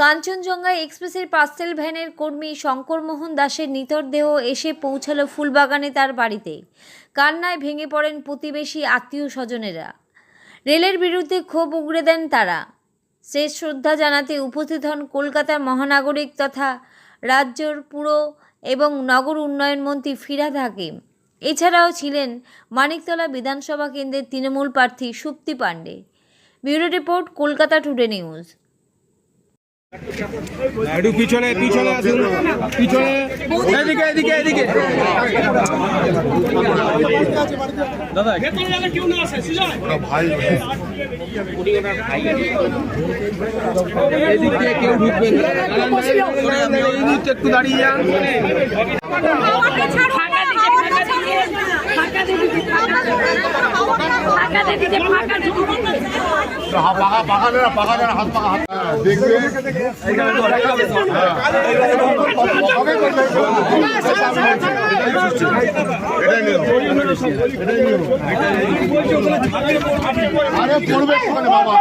কাঞ্চনজঙ্ঘা এক্সপ্রেসের পার্সেল ভ্যানের কর্মী শঙ্করমোহন দাসের নিথর দেহ এসে পৌঁছালো ফুলবাগানে তার বাড়িতে। কান্নায় ভেঙে পড়েন প্রতিবেশী আত্মীয় স্বজনেরা রেলের বিরুদ্ধে ক্ষোভ উগড়ে দেন তারা। শেষ শ্রদ্ধা জানাতে উপস্থিত হন কলকাতার মহানাগরিক তথা রাজ্যর পুর এবং নগর উন্নয়ন মন্ত্রী ফিরাদ হাকিম। এছাড়াও ছিলেন মানিকতলা বিধানসভা কেন্দ্রের তৃণমূল প্রার্থী Supti Pandey. Bureau report Kolkata today news. একটু পিছনে পিছনে আসুন। পিছনে। এদিকে এদিকে এদিকে। এদিক দিয়ে কেউ ঢুকবেন এই মুহূর্তে একটু দাঁড়িয়ে যান। আমাকে ছাড়ো ফাঁকা দিকে ফাঁকা দিকে ফাঁকা দিকে ফাঁকা দিকে ফাঁকা দিকে পাকা পাকা দেনা পাকা দেনা হাত পাকা হাত দেখবে আরে পড়বে বাবা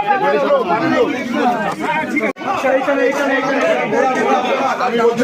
আমি বলছি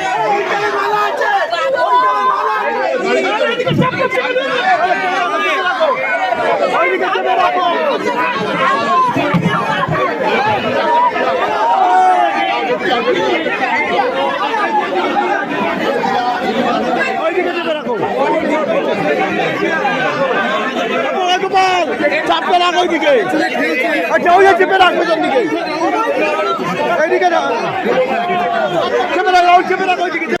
চাপতে রাখ ওইদিকে আচ্ছা ওই চেপে রাখ ওইদিকে এইদিকে না চেপে রাখ ওই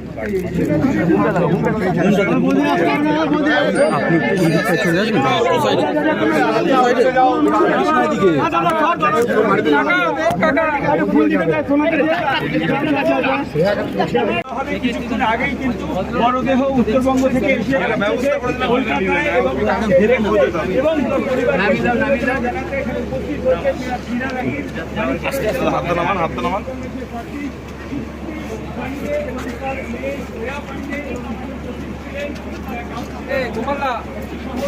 আগেই কিন্তু বড়দেহ উত্তরবঙ্গ থেকে এসে কলকাতায় এবং গোপালদা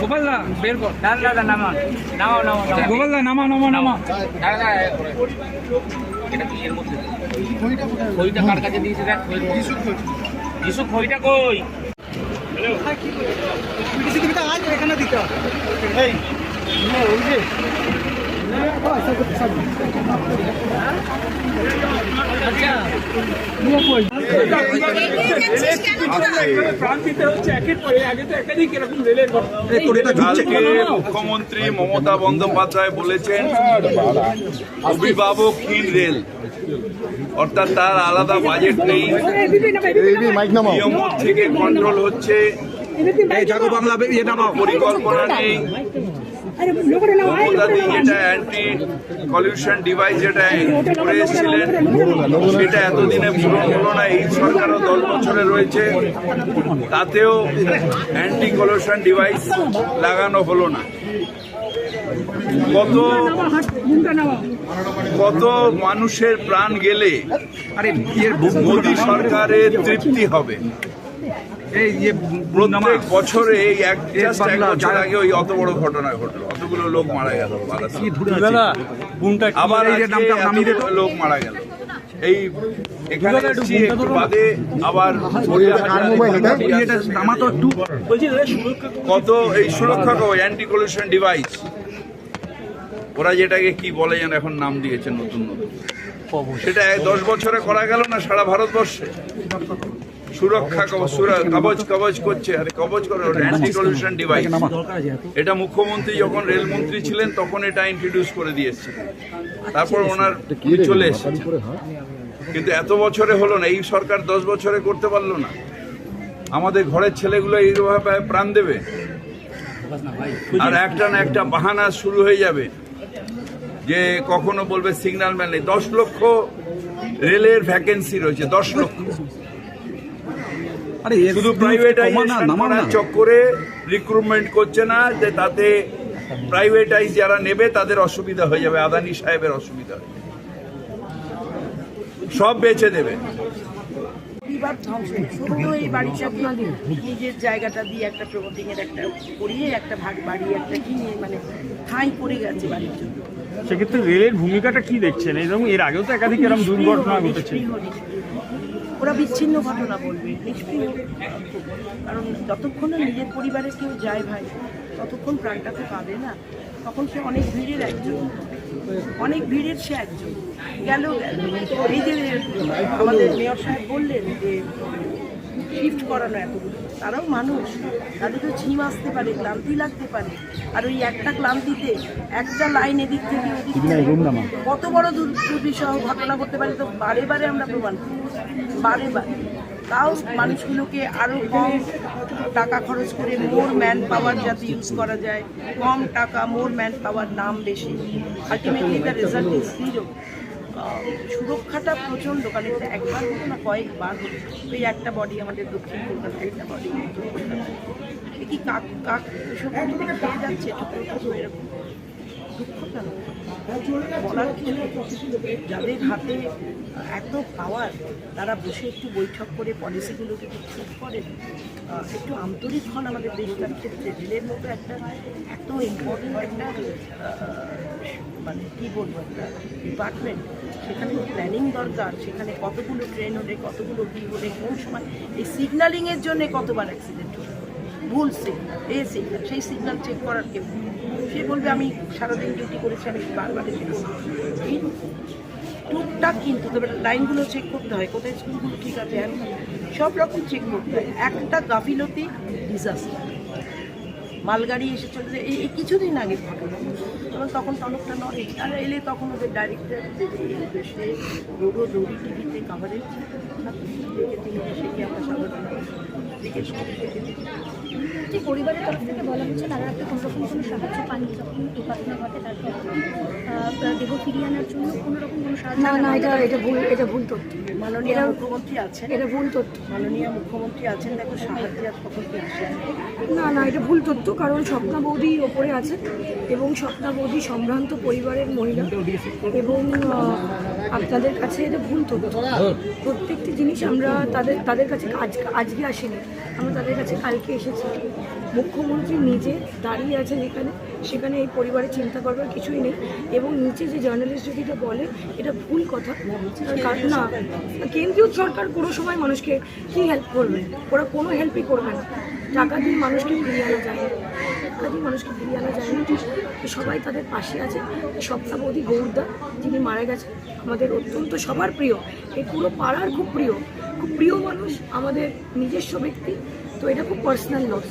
গোপালদা বের কর। না না নামা নামাও নামাও। গোপালদা নামা নামা নামা। খইটা কার কাছে দিয়েছে দেখ যিশু খইটা কই? দিতে একের পরে আগে মুখ্যমন্ত্রী মমতা বন্দ্যোপাধ্যায় বলেছেন অভিভাবকহীন রেল। অর্থাৎ তার আলাদা বাজেট নেই। থেকে কন্ট্রোল হচ্ছে। পরিকল্পনা নেই। মমতাদি যেটা অ্যান্টি পলিউশন ডিভাইস যেটা করে এসেছিলেন সেটা এতদিনে পূরণ হলো না এই সরকারও দশ বছরে রয়েছে। তাতেও অ্যান্টি পলিউশন ডিভাইস লাগানো হলো না। কত কত মানুষের প্রাণ গেলে মোদী সরকারের তৃপ্তি হবে। প্রত্যেক বছরে এই এক এক বছর আগে ওই অত বড় ঘটনা ঘটলো। অতগুলো লোক মারা গেল। আবার লোক মারা গেল। এই এখানে এসেছি একটু বাদে আবার কত? এই সুরক্ষা কবচ অ্যান্টি কলিউশন ডিভাইস ওরা যেটাকে কি বলে যেন এখন নাম দিয়েছে নতুন নতুন। সেটা এক দশ বছরে করা গেল না সারা ভারতবর্ষে? সুরক্ষা কবচ কবচ কবচ করছে। আরে কবচ করে অ্যান্টি কলিউশন ডিভাইস এটা মুখ্যমন্ত্রী যখন রেলমন্ত্রী ছিলেন তখন এটা ইন্ট্রোডিউস করে দিয়েছে তারপর ওনার চলে এসেছে। কিন্তু এত বছরে হলো না এই সরকার দশ বছরে করতে পারল না। আমাদের ঘরের ছেলেগুলো এইভাবে প্রাণ দেবে। আর একটা না একটা বাহানা শুরু হয়ে যাবে। যে কখনো বলবে সিগন্যাল ম্যান নেই। দশ লক্ষ রেলের ভ্যাকেন্সি রয়েছে দশ লক্ষ। আরে শুধু প্রাইভেটাইজেশন চক্করে রিক্রুটমেন্ট করছে না যে তাতে প্রাইভেটাইজ যারা নেবে তাদের অসুবিধা হয়ে যাবে আদানি সাহেবের অসুবিধা হয়ে যাবে। সব বেচে দেবে। বিবাদ ধ্বংস শুরু এই বাড়িটাকে নিজের জায়গাটা দিয়ে একটা প্রমোটিং একটা করিয়ে একটা ভাগ বাড়ি একটা কিনে মানে ঠাঁই করে গেছে বাড়ির জন্য সেক্ষেত্রে রেলের ভূমিকাটা কি দেখছেন? এরকম এর আগেও তো একাধিক এরকম দুর্ঘটনা ঘটেছে। ওরা বিচ্ছিন্ন ঘটনা বলবে নিষ্ক্রিয় কারণ যতক্ষণ না নিজের পরিবারে কেউ যায় ভাই ততক্ষণ প্রাণটা তো পাবে না। তখন সে অনেক ভিড়ের একজন। অনেক ভিড়ের সে একজন। গেল এই যে আমাদের মেয়র সাহেব বললেন যে শিফট করানো এতগুলো। তারাও মানুষ। তাদের তো ঝিম আসতে পারে ক্লান্তি লাগতে পারে। আর ওই একটা ক্লান্তিতে একটা লাইন এদিক থেকে কত বড় দুর- দুর্বিষহ ঘটনা করতে পারে তো বারে বারে আমরা প্রমাণ করি বারে বারে তাও মানুষগুলোকে আরও কম টাকা খরচ করে মোর ম্যান পাওয়ার যাতে ইউজ করা যায়, কম টাকা মোর ম্যান পাওয়ার নাম বেশি। Ultimately the result is zero সুরক্ষাটা প্রচণ্ড, কারণ এটা একবার হতো না কয়েকবার হতো ওই একটা বডি আমাদের দক্ষিণ কলকাতায় একটা বডি কি কাক কাক এসব যাচ্ছে? এরকম। বলার কিছু যাদের হাতে এত পাওয়ার তারা বসে একটু বৈঠক করে পলিসিগুলোকে একটু ঠিক করেন। একটু আন্তরিক হন আমাদের দেশটার ক্ষেত্রে। রেলের মতো একটা, এত ইম্পর্টেন্ট একটা মানে কী বলব, একটা ডিপার্টমেন্ট সেখানে প্ল্যানিং দরকার, সেখানে কতগুলো ট্রেন হলে, কতগুলো কী হলে, কোন সময় এই সিগন্যালিংয়ের জন্য কতবার অ্যাক্সিডেন্ট হলো? ভুল সিগন্যাল এ সিগন্যাল সেই সিগনাল চেক করার কেউ সে বলবে, আমি সারাদিন ডিউটি করেছি, আমি এসে কিন্তু টুকটাক কিন্তু, তবে লাইনগুলো চেক করতে হয়, কোথায় স্কুলগুলো ঠিক আছে সব রকম চেক করতে হয়। একটা গাফিলতি ডিজাস্টার মালগাড়ি এসে চলে যায়। এই কিছুদিন আগে ঘটনা। তখন তখন টনকটা নড়ে। আর এলে তখন ওদের ডাইরেক্টর সে রোডো দৌড়ি টিভিতে কাভারেজ তিনি এসে যে পরিবারের তরফ থেকে বলা হচ্ছে তারা আপনি কোনো কোনো সাহায্য পাননি যখন দুর্ঘটনা ঘটে তারপর দেহ ফিরিয়ে আনার জন্য কোনো কোনো সাহায্য না না এটা এটা ভুল এটা ভুল তথ্য। মাননীয় মুখ্যমন্ত্রী আছেন? এটা ভুল তথ্য। মাননীয় মুখ্যমন্ত্রী আছেন দেখো সাহায্য না না এটা ভুল তথ্য কারণ স্বপ্না বৌদি ওপরে আছে এবং স্বপ্না বৌদি সম্ভ্রান্ত পরিবারের মহিলা এবং আপনাদের কাছে এটা ভুল তথ্য প্রত্যেকটি জিনিস আমরা তাদের তাদের কাছে আজ আজকে আসিনি। আমরা তাদের কাছে কালকে এসেছি। মুখ্যমন্ত্রী নিজে দাঁড়িয়ে আছে যেখানে সেখানে এই পরিবারের চিন্তা করবার কিছুই নেই। এবং নিচে যে জার্নালিস্ট যদি এটা বলে এটা ভুল কথা। কারণ না কেন্দ্রীয় সরকার কোনো সময় মানুষকে কি হেল্প করবে? ওরা কোনো হেল্পই করবে না। টাকা দিয়ে মানুষকে দিয়ে মানুষকে ফিরিয়ে আনা যায় না? তো সবাই তাদের পাশে আছে। সপ্তাহবধি গৌরদা, যিনি মারা গেছে আমাদের অত্যন্ত সবার প্রিয়। এই পুরো পাড়ার খুব প্রিয়। খুব প্রিয় মানুষ আমাদের নিজস্ব ব্যক্তি। তো এটা খুব পার্সোনাল লস